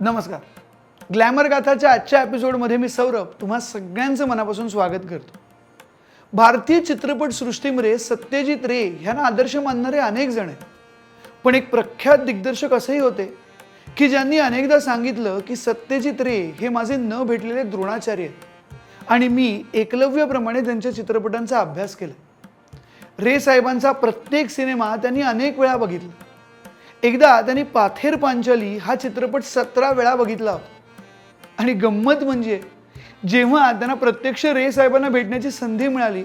नमस्कार. ग्लॅमर गाथाच्या आजच्या एपिसोडमध्ये मी सौरभ तुम्हा सगळ्यांचं मनापासून स्वागत करतो. भारतीय चित्रपटसृष्टीमध्ये सत्यजित रे ह्यांना आदर्श मानणारे अनेक जण आहेत. पण एक प्रख्यात दिग्दर्शक असेही होते की ज्यांनी अनेकदा सांगितलं की सत्यजित रे हे माझे न भेटलेले द्रोणाचार्य आहेत. आणि मी एकलव्यप्रमाणे त्यांच्या चित्रपटांचा अभ्यास केला. रे साहेबांचा प्रत्येक सिनेमा त्यांनी अनेक वेळा बघितला. एकदा त्यांनी पाथेर पांचाली हा चित्रपट सतरा वेळा बघितला. होता आणि गंमत म्हणजे जेव्हा त्यांना प्रत्यक्ष रे साहेबांना भेटण्याची संधी मिळाली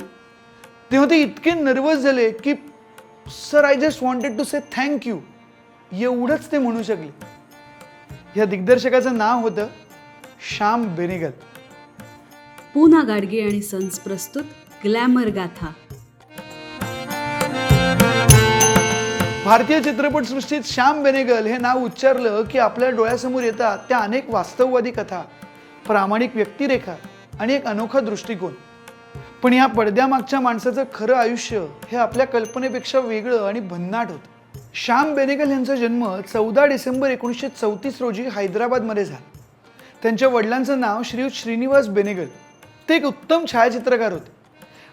तेव्हा ते इतके नर्वस झाले की sir I just wanted to say thank you एवढंच ते म्हणू शकले. या दिग्दर्शकाचं नाव होतं श्याम बेनेगल. पूना गाडगे आणि सन्स प्रस्तुत ग्लॅमर गाथा. भारतीय चित्रपटसृष्टीत श्याम बेनेगल हे नाव उच्चारलं की आपल्या डोळ्यासमोर येतात त्या अनेक वास्तववादी कथा प्रामाणिक व्यक्तिरेखा आणि एक अनोखा दृष्टिकोन. पण या पडद्यामागच्या माणसाचं खरं आयुष्य हे आपल्या कल्पनेपेक्षा वेगळं आणि भन्नाट होतं. श्याम बेनेगल यांचा जन्म चौदा डिसेंबर एकोणीसशे चौतीस रोजी हैदराबादमध्ये झाला. त्यांच्या वडिलांचं नाव श्रीयुत श्रीनिवास बेनेगल. ते एक उत्तम छायाचित्रकार होते.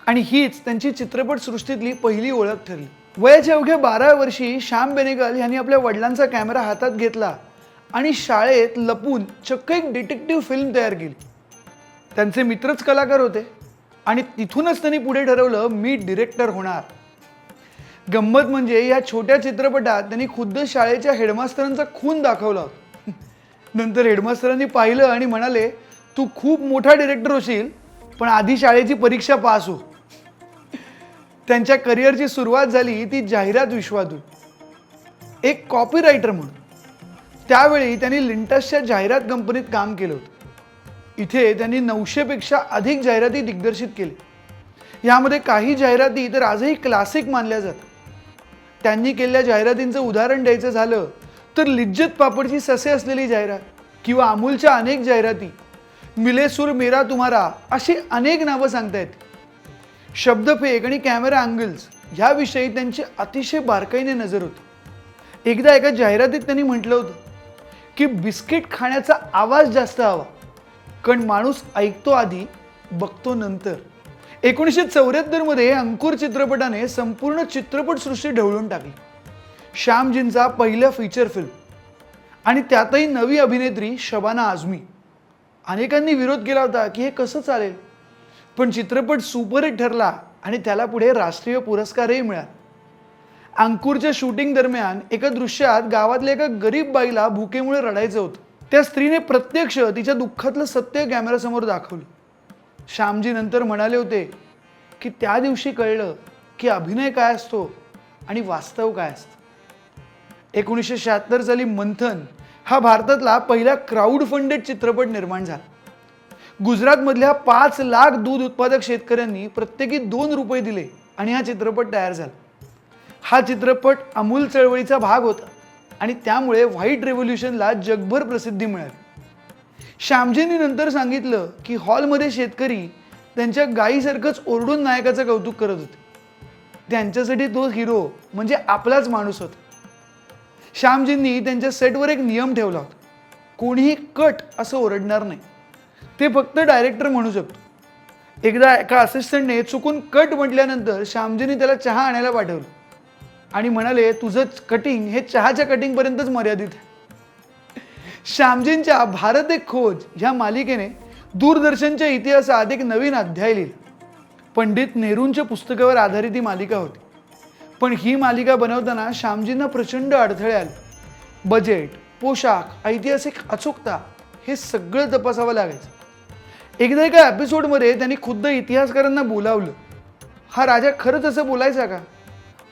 आणि हीच त्यांची चित्रपटसृष्टीतली पहिली ओळख ठरली. वयाच्या अवघ्या बारा वर्षी श्याम बेनेगल यांनी आपल्या वडिलांचा कॅमेरा हातात घेतला आणि शाळेत लपून चक्क एक डिटेक्टिव्ह फिल्म तयार केली. त्यांचे मित्रच कलाकार होते आणि तिथूनच त्यांनी पुढे ठरवलं मी डिरेक्टर होणार. गंमत म्हणजे या छोट्या चित्रपटात त्यांनी खुद्द शाळेच्या हेडमास्तरांचा खून दाखवला. होता नंतर हेडमास्तरांनी पाहिलं आणि म्हणाले तू खूप मोठा डिरेक्टर होशील पण आधी शाळेची परीक्षा पास हो. त्यांच्या करिअरची सुरुवात झाली ती जाहिरात विश्वातून. एक कॉपीरायटर म्हणून. त्यावेळी त्यांनी लिंटसच्या जाहिरात कंपनीत काम केलं होतं. इथे त्यांनी नऊशेपेक्षा अधिक जाहिराती दिग्दर्शित केली. यामध्ये काही जाहिराती तर आजही क्लासिक मानल्या जातात. त्यांनी केलेल्या जाहिरातींचं उदाहरण द्यायचं झालं तर लिज्जत पापडची ससे असलेली जाहिरात किंवा अमूलच्या अनेक जाहिराती. मिलेसूर मेरा तुम्हारा अशी अनेक नावं सांगता येतील. शब्दफेक आणि कॅमेरा अँगल्स ह्याविषयी त्यांची अतिशय बारकाईने नजर होती. एकदा एका जाहिरातीत त्यांनी म्हटलं होतं की बिस्किट खाण्याचा आवाज जास्त हवा कारण माणूस ऐकतो आधी बघतो नंतर. एकोणीसशे चौऱ्याहत्तरमध्ये अंकुर चित्रपटाने संपूर्ण चित्रपटसृष्टी ढवळून टाकली. श्यामजींचा पहिला फीचर फिल्म आणि त्यातही नवी अभिनेत्री शबाना आझमी. अनेकांनी विरोध केला होता की हे कसं चालेल? पण चित्रपट सुपरहिट ठरला आणि त्याला पुढे राष्ट्रीय पुरस्कारही मिळाला. अंकुरच्या शूटिंग दरम्यान एका दृश्यात गावातल्या एका गरीब बाईला भुकेमुळे रडायचं होतं. त्या स्त्रीने प्रत्यक्ष तिच्या दुःखातलं सत्य कॅमेऱ्यासमोर दाखवलं. श्यामजी नंतर म्हणाले होते की त्या दिवशी कळलं की अभिनय काय असतो आणि वास्तव काय असतं. एकोणीसशे शहात्तर साली मंथन हा भारतातला पहिला क्राऊड फंडेड चित्रपट निर्माण झाला. गुजरातमधल्या पाच लाख दूध उत्पादक शेतकऱ्यांनी प्रत्येकी दोन रुपये दिले आणि हा चित्रपट तयार झाला. हा चित्रपट अमूल चळवळीचा भाग होता आणि त्यामुळे व्हाईट रेव्होल्युशनला जगभर प्रसिद्धी मिळाली. श्यामजींनी नंतर सांगितलं की हॉलमध्ये शेतकरी त्यांच्या गायीसारखंच ओरडून नायकाचं कौतुक करत होते. त्यांच्यासाठी तो हिरो म्हणजे आपलाच माणूस होता. श्यामजींनी त्यांच्या सेटवर एक नियम ठेवला होता. कोणीही कट असं ओरडणार नाही. ते फक्त डायरेक्टर म्हणू शकतो. एकदा एका असिस्टंटने चुकून कट म्हटल्यानंतर श्यामजींनी त्याला चहा आणायला पाठवलं. आणि म्हणाले तुझं कटिंग हे चहाच्या कटिंगपर्यंतच मर्यादित आहे. श्यामजींच्या भारत एक खोज ह्या मालिकेने दूरदर्शनच्या इतिहासात एक नवीन अध्याय लिहिला. पंडित नेहरूंच्या पुस्तकावर आधारित ही मालिका होती. पण ही मालिका बनवताना श्यामजींना प्रचंड अडथळे आले. बजेट पोशाख ऐतिहासिक अचूकता हे सगळं तपासावं लागायचं. एकदा एका एपिसोडमध्ये त्यांनी खुद्द इतिहासकारांना बोलावलं. हा राजा खरंच असं बोलायचा का?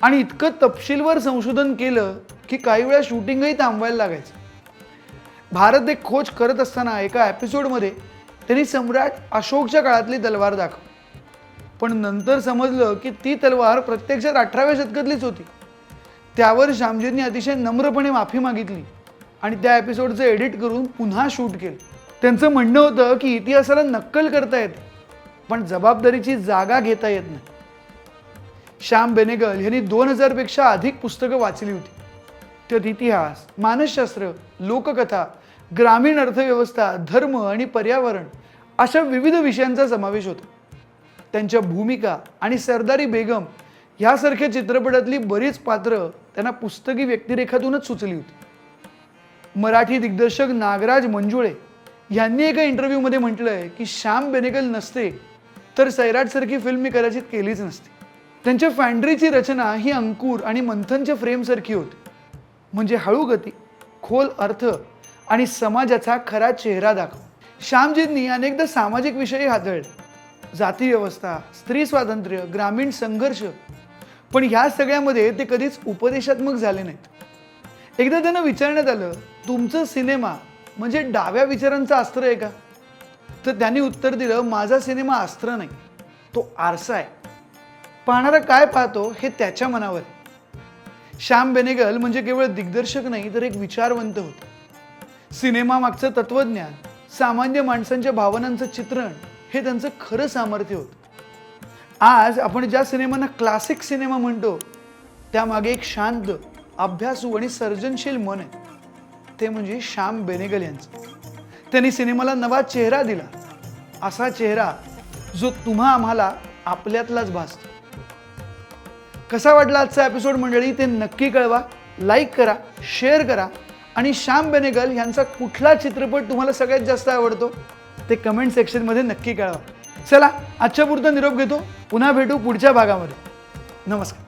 आणि इतकं तपशीलवार संशोधन केलं की काही वेळा शूटिंगही थांबवायला लागायचं. भारत एक खोज करत असताना एका एपिसोडमध्ये त्यांनी सम्राट अशोकच्या काळातली तलवार दाखव. पण नंतर समजलं की ती तलवार प्रत्यक्षात अठराव्या शतकातलीच होती. त्यावर श्यामजींनी अतिशय नम्रपणे माफी मागितली आणि त्या एपिसोडचं एडिट करून पुन्हा शूट केलं. त्यांचं म्हणणं होतं की इतिहासाला नक्कल करता येते पण जबाबदारीची जागा घेता येत नाही. श्याम बेनेगल यांनी दोन हजारपेक्षा अधिक पुस्तकं वाचली होती. त्यात इतिहास मानसशास्त्र लोककथा ग्रामीण अर्थव्यवस्था धर्म आणि पर्यावरण अशा विविध विषयांचा समावेश होता. त्यांच्या भूमिका आणि सरदारी बेगम ह्यासारख्या चित्रपटातली बरीच पात्र त्यांना पुस्तकी व्यक्तिरेखातूनच सुचली होती. मराठी दिग्दर्शक नागराज मंजुळे यांनी एका इंटरव्ह्यूमध्ये म्हटलंय की श्याम बेनेगल नसते तर सैराटसारखी फिल्म मी कदाचित केलीच नसती. त्यांच्या फॅन्ड्रीची रचना ही अंकुर आणि मंथनच्या फ्रेमसारखी होती. म्हणजे हळू गती खोल अर्थ आणि समाजाचा खरा चेहरा दाखव. श्यामजींनी अनेकदा सामाजिक विषयही हाताळले जाती व्यवस्था स्त्री स्वातंत्र्य ग्रामीण संघर्ष. पण ह्या सगळ्यामध्ये ते कधीच उपदेशात्मक झाले नाहीत. एकदा त्यांना विचारण्यात आलं तुमचं सिनेमा म्हणजे डाव्या विचारांचं अस्त्र आहे का? तर त्यांनी उत्तर दिलं माझा सिनेमा अस्त्र नाही तो आरसा आहे. पाहणारा काय पाहतो हे त्याच्या मनावर आहे. श्याम बेनेगल म्हणजे केवळ दिग्दर्शक नाही तर एक विचारवंत होते. सिनेमा मागचं तत्वज्ञान सामान्य माणसांच्या भावनांचं चित्रण हे त्यांचं खरं सामर्थ्य होतं. आज आपण ज्या सिनेमांना क्लासिक सिनेमा म्हणतो त्यामागे एक शांत अभ्यासू आणि सर्जनशील मन आहे. ते म्हणजे श्याम बेनेगल यांचं. त्यांनी सिनेमाला नवा चेहरा दिला. असा चेहरा जो तुम्हा आम्हाला आपल्यातलाच भासतो. कसा वाटला आजचा एपिसोड मंडळी ते नक्की कळवा. लाईक करा शेअर करा. आणि श्याम बेनेगल यांचा कुठला चित्रपट तुम्हाला सगळ्यात जास्त आवडतो ते कमेंट सेक्शनमध्ये नक्की कळवा. चला आजच्या पुरता निरोप घेतो. पुन्हा भेटू पुढच्या भागामध्ये. नमस्कार.